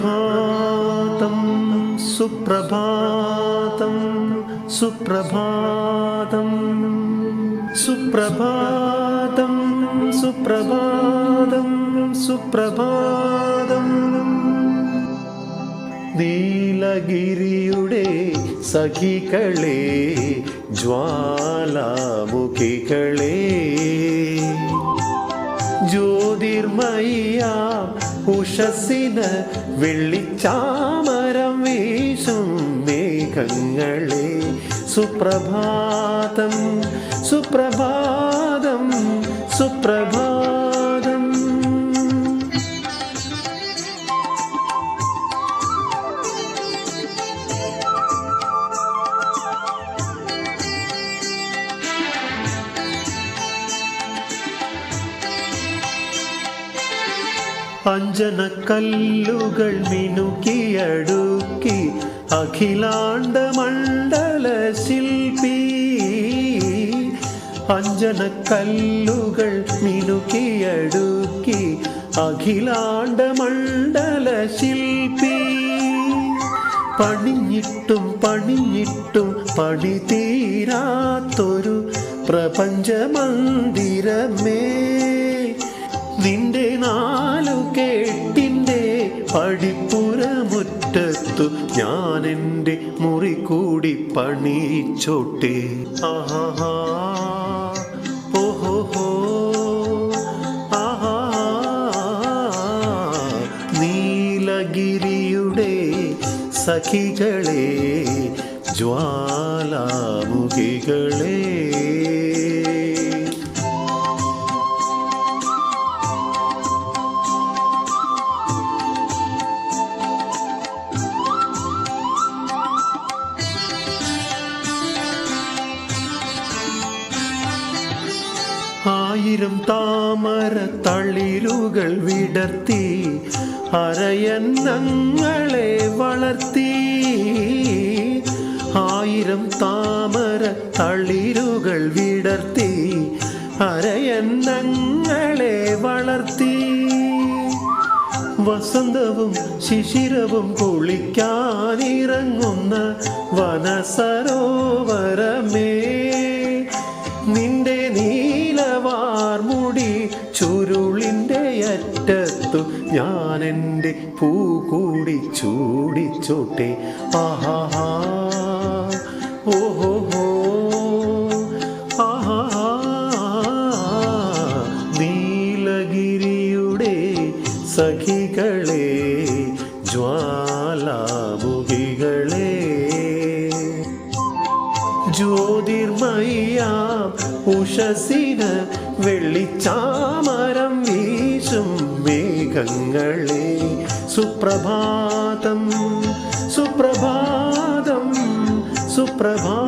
സുപ്രഭാതം സുപ്രഭാതം സുപ്രഭാതം സുപ്രഭാതം സുപ്രഭാതം സുപ്രഭാതം. നീലഗിരിയുടെ സഖികളെ ജ്വാലാമുഖികളെ. ജ്യോതിർമയ്യ ഉഷസിന് വെള്ളിച്ചാമരം വീശും മേഘങ്ങളെ. സുപ്രഭാതം സുപ്രഭാതം സുപ്രഭാതം. അഞ്ജനക്കല്ലുകൾ മിനുക്കിയടുക്കി അഖിലാണ്ട മണ്ഡല ശില്പി അഞ്ജനക്കല്ലുകൾ മിനുക്കിയടുക്കി അഖിലാണ്ട മണ്ഡല ശില്പി. പണിഞ്ഞിട്ടും പണിഞ്ഞിട്ടും പണി തീരാത്തൊരു പ്രപഞ്ചമന്ദിരമേ. നിന്റെ നാലു കേട്ടിന്റെ പടിപ്പുറമുറ്റത്തു ഞാൻ എന്റെ മുറി കൂടി പണിച്ചോട്ടെ ആഹാ. ഓഹോ ആഹാ നീലഗിരിയുടെ സഖികളെ ജ്വാലാമുഖികളെ ആയിരം താമര തളിരുകൾ വിടർത്തി അരയന്നങ്ങളെ വളർത്തി. ആയിരം താമര തളിരുകൾ വിടർത്തി അരയന്നങ്ങളെ വളർത്തി. വസന്തവും ശിശിരവും കുളിക്കാനിറങ്ങുന്ന വനസരോവരമേ അറ്റത്തു ഞാൻ എന്റെ പൂ കൂടി ചൂടിച്ചോട്ടെ ആഹാ ഓഹോ ആഹാ നീലഗിരിയുടെ സഖികളെ ജ്വാലാമുഖികളെ. ജ്യോതിർമയ്യാം ഉഷസിന് വെള്ളിച്ചാ മേഘങ്ങളെ സുപ്രഭാതം സുപ്രഭാതം സുപ്രഭാതം.